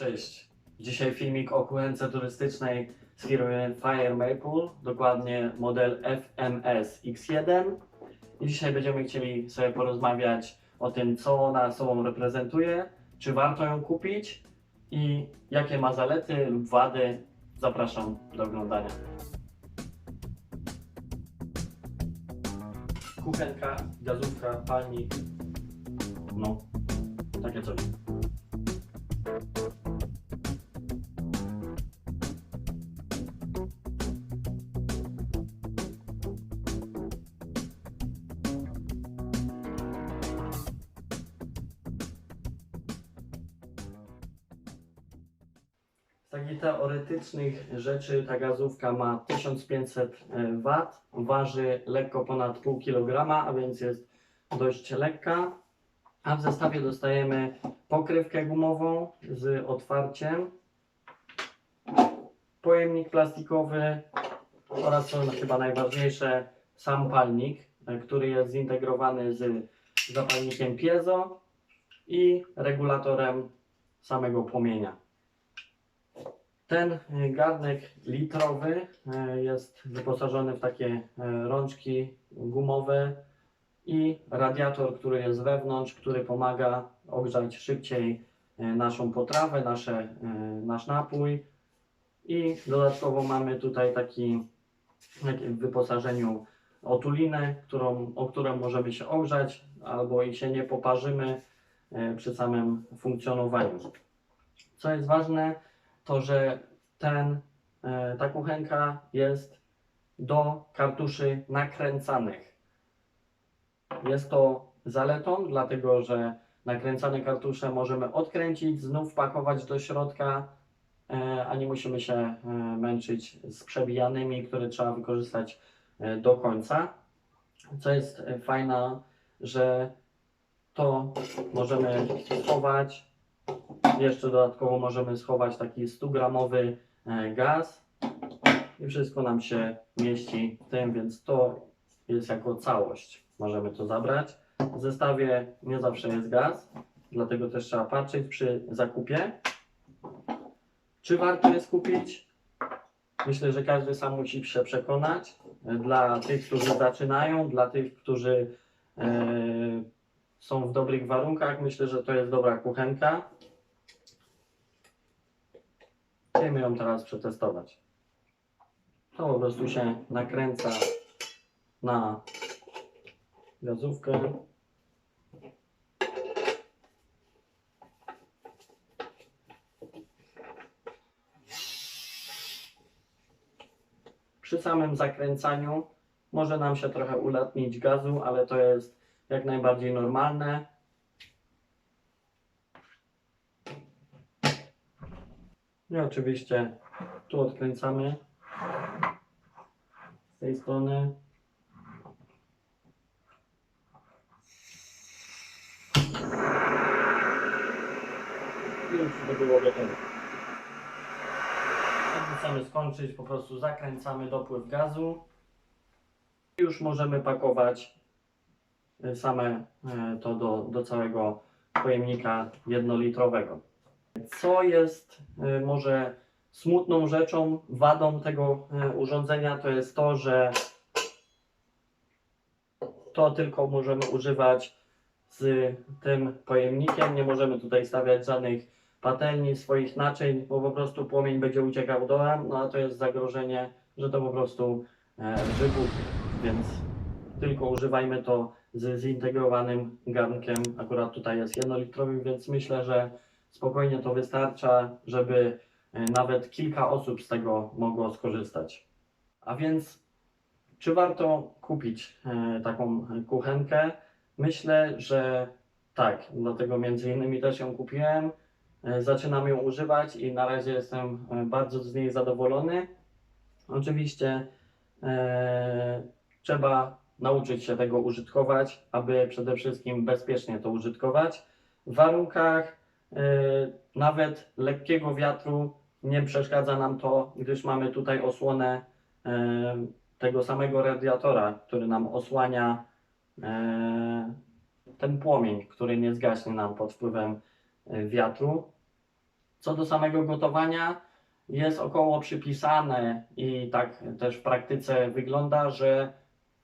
Cześć. Dzisiaj filmik o kuchence turystycznej z firmy Fire Maple, dokładnie model FMS X1. I dzisiaj będziemy chcieli sobie porozmawiać o tym, co ona sobą reprezentuje, czy warto ją kupić i jakie ma zalety lub wady. Zapraszam do oglądania. Kuchenka, gazówka, palnik. No, takie coś. Z takich teoretycznych rzeczy ta gazówka ma 1500 W, waży lekko ponad pół kilograma, a więc jest dość lekka. A w zestawie dostajemy pokrywkę gumową z otwarciem, pojemnik plastikowy oraz co chyba najważniejsze sam palnik, e, który jest zintegrowany z zapalnikiem piezo i regulatorem samego płomienia. Ten y, garnek litrowy y, jest wyposażony w takie y, rączki gumowe i radiator, który jest wewnątrz, który pomaga ogrzać szybciej naszą potrawę, nasze, nasz napój. I dodatkowo mamy tutaj taki w wyposażeniu otulinę, którą, o którą możemy się ogrzać albo i się nie poparzymy przy samym funkcjonowaniu. Co jest ważne, to że ten, e, ta kuchenka jest do kartuszy nakręcanych. Jest to zaletą, dlatego że nakręcane kartusze możemy odkręcić, znów wpakować do środka, e, a nie musimy się e, męczyć z przebijanymi, które trzeba wykorzystać do końca. Co jest fajne, że to możemy schować jeszcze dodatkowo możemy schować taki 100-gramowy e, gaz i wszystko nam się mieści w tym, więc to jest jako całość. Możemy to zabrać. W zestawie nie zawsze jest gaz, dlatego też trzeba patrzeć przy zakupie. Czy warto jest kupić? Myślę, że każdy sam musi się przekonać. Dla tych, którzy zaczynają, dla tych, którzy e, są w dobrych warunkach, myślę, że to jest dobra kuchenka. Chcemy ją teraz przetestować. To po prostu się nakręca na gazówkę. Przy samym zakręcaniu może nam się trochę ulatnić gazu, ale to jest jak najbardziej normalne. I oczywiście tu odkręcamy z tej strony. I już to było gotowe. Chcemy skończyć, po prostu zakręcamy dopływ gazu. I już możemy pakować y, same y, to do, do całego pojemnika jednolitrowego. Co jest y, może smutną rzeczą, wadą tego y, urządzenia, to jest to, że to tylko możemy używać z tym pojemnikiem. Nie możemy tutaj stawiać żadnych patelni, swoich naczyń, bo po prostu płomień będzie uciekał dołem, no a to jest zagrożenie, że to po prostu e, wybuchnie. Więc tylko używajmy to z zintegrowanym garnkiem. Akurat tutaj jest jednolitrowy, więc myślę, że spokojnie to wystarcza, żeby e, nawet kilka osób z tego mogło skorzystać. A więc, czy warto kupić e, taką kuchenkę? Myślę, że tak, dlatego między innymi też ją kupiłem. E, Zaczynam ją używać i na razie jestem bardzo z niej zadowolony. Oczywiście e, trzeba nauczyć się tego użytkować, aby przede wszystkim bezpiecznie to użytkować. W warunkach nawet lekkiego wiatru nie przeszkadza nam to, gdyż mamy tutaj osłonę e, tego samego radiatora, który nam osłania e, ten płomień, który nie zgaśnie nam pod wpływem e, wiatru. Co do samego gotowania, jest około przypisane i tak też w praktyce wygląda, że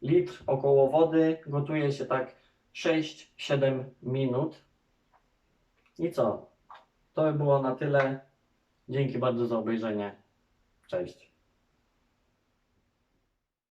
litr około wody gotuje się tak 6-7 minut. I co? To by było na tyle. Dzięki bardzo za obejrzenie. Cześć.